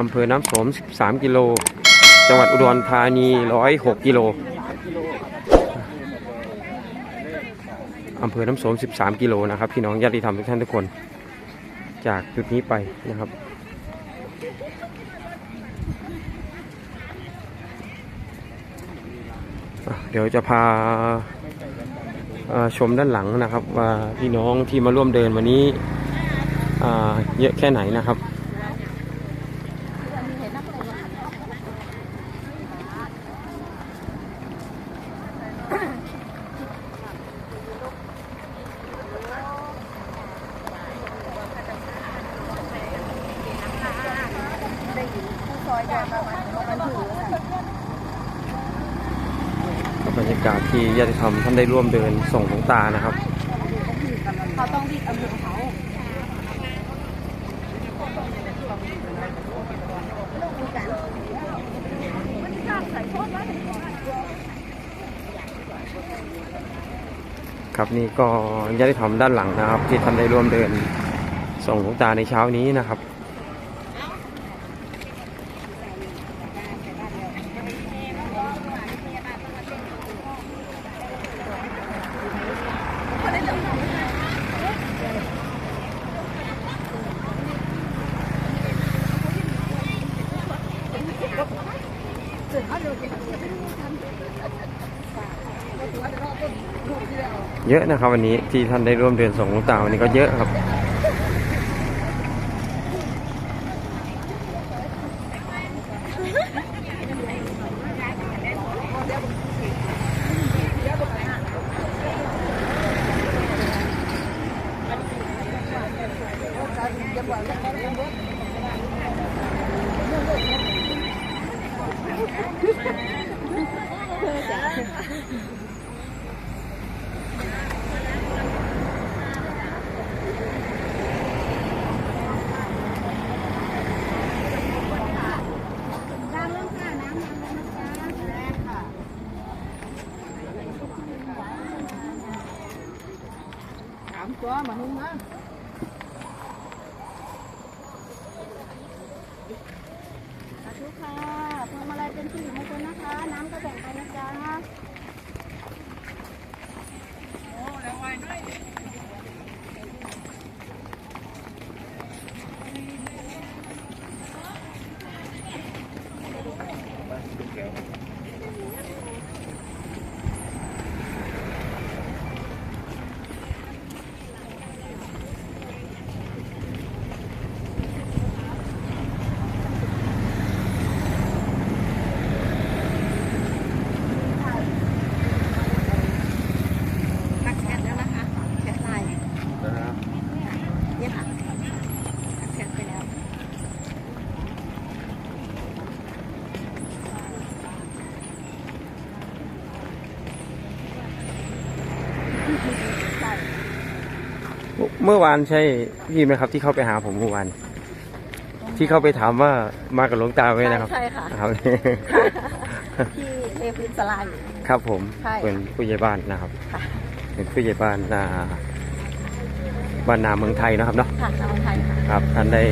อำเภอน้ำโสม 13 กิโล จังหวัดอุดรธานี 106 กิโลอำเภอน้ำโสม 13 กิโลนะครับ พี่น้องญาติธรรมทุกท่านทุกคน จากจุดนี้ไปนะครับเดี๋ยวจะพาชมด้านหลังนะครับ ว่าพี่น้องที่มาร่วมเดินวันนี้เยอะแค่ไหนนะครับ บรรยากาศที่ญาติธรรมท่านได้ร่วมเดินส่งหลวงตานะครับเขาต้องรีบอำเภอเขาครับนี่ก็ญาติธรรมด้านหลังนะครับ ที่ท่านได้ร่วมเดินส่งหลวงตาในเช้านี้นะครับ เยอะนะครับวันนี้ที่ท่านได้ร่วมเดินส่งลูกตาวันนี้ก็เยอะครับ ถามตัวมาหุ้มนะสาธุค่ะพวงมาลัยเป็นสิริมงคลนะคะ น้ำก็แบ่งไปนะจ๊ะ ตักแขนแล้วนะคะแขนลายเนี่ยค่ะตักแขนไปแล้ว เมื่อวานใช่พี่ไหมครับที่เข้าไปหาผมเมื่อวาน ที่เข้าไปถามว่ามากับหลวงตาไหมนะครับใช่ค่ะครับที่เทพื้นสลายอยู่ครับผมใช่เป็นผู้ใหญ่บ้านนะครับค่ะเป็นผู้ใหญ่บ้านนาบ้านนาเมืองไทยนะครับเนาะค่ะชาวไทยค่ะครับท่านได้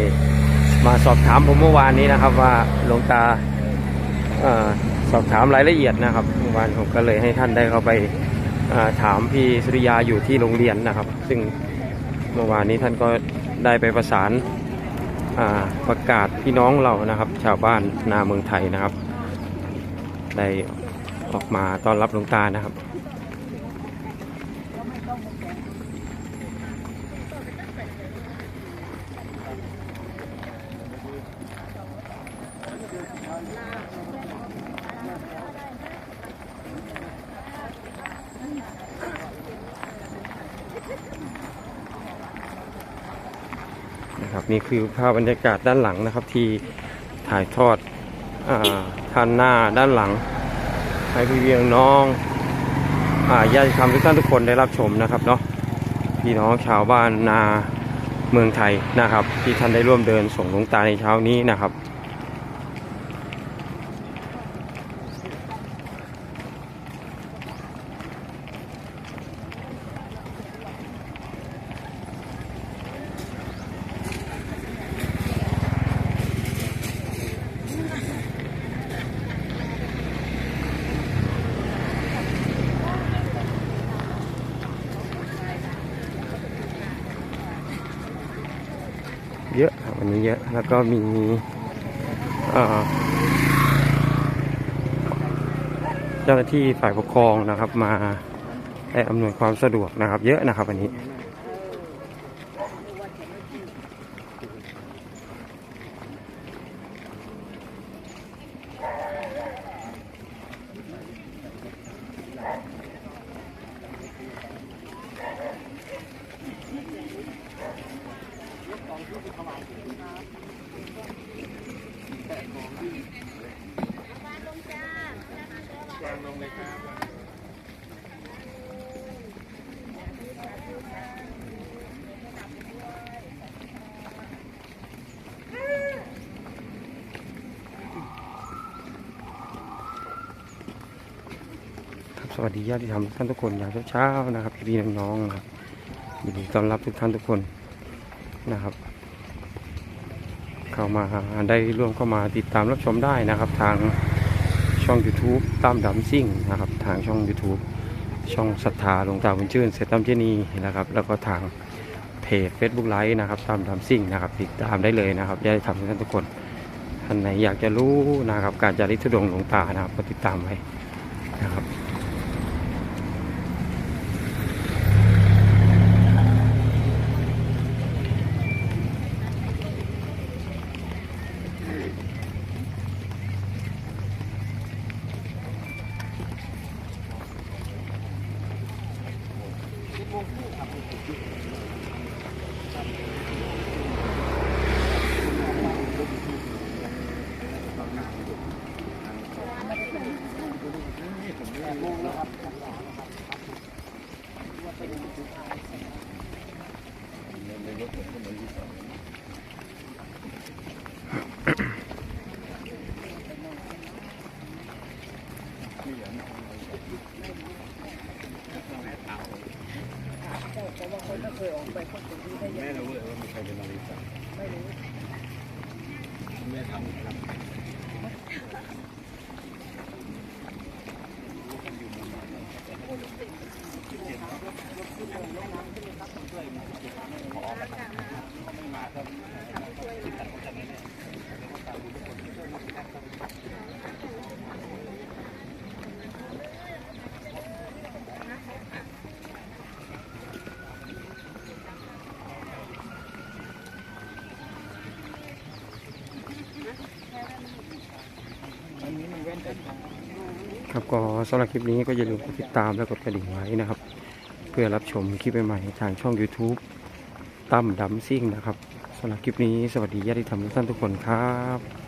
มาสอบถามผมเมื่อวานนี้นะครับ ว่าหลวงตาเออสอบถามรายละเอียดนะครับเมื่อวานผมก็เลยให้ท่านได้เข้าไปเอ่อ ถามพี่สุริยาอยู่ที่โรงเรียนนะครับ ซึ่งเมื่อวานนี้ท่านก็ได้ไปประสานาประกาศพี่น้องเรานะครับ ชาวบ้านนาเมืองไทยนะครับ ได้ออกมาต้อนรับหลวงตานะครับ นะครับนี่คือภาพบรรยากาศด้านหลังนะครับ ที่ถ่ายทอดอท่านหน้าด้านหลัง ให้พี่เวียงน้องญาติธรรมทุกท่านทุกคนได้รับชมนะครับเนาะพี่น้องชาวบ้านนาเมืองไทยนะครับ ที่ท่านได้ร่วมเดินส่งหลวงตาในเช้านี้นะครับ เยอะวันนี้เยอะแล้วก็มีเจ้าหน้าที่ฝ่ายปกครองนะครับ มาให้อำนวยความสะดวกนะครับ เยอะนะครับวันนี้ สวัสดีญาติธรรมทุกท่านทุกคนยามเช้าๆนะครับพี่ๆน้องๆนะครับยินดีต้อนรับทุกท่านทุกคนนะครับ เข้ามาได้ร่วมเข้ามาติดตามรับชมได้นะครับ ทางช่อง YouTube ตามดำซิ่งนะครับ ทางช่อง YouTube ช่องศรัทธาหลวงตาบุญชื่นเสร็จตามเจนีนะครับ แล้วก็ทางเพจ Facebook ไลฟ์นะครับตามดำซิ่งนะครับ ติดตามได้เลยนะครับญาติธรรมทุกท่านทุกคนท่านไหนอยากจะรู้นะครับ การจาริกธุดงหลวงตานะครับก็ติดตามไว้นะครับ ไม่รู้เลยว่ามีใครเป็นนาฬิกไม่รู้ไม่ทำครับ ก็สำหรับคลิปนี้ก็อย่าลืมกดติดตามและกดกระดิ่งไว้นะครับ เพื่อรับชมคลิปใหม่ๆทางช่อง YouTube ตั้มดำซิ่งนะครับสำหรับคลิปนี้สวัสดีญาติธรรมทุกท่านทุกคนครับ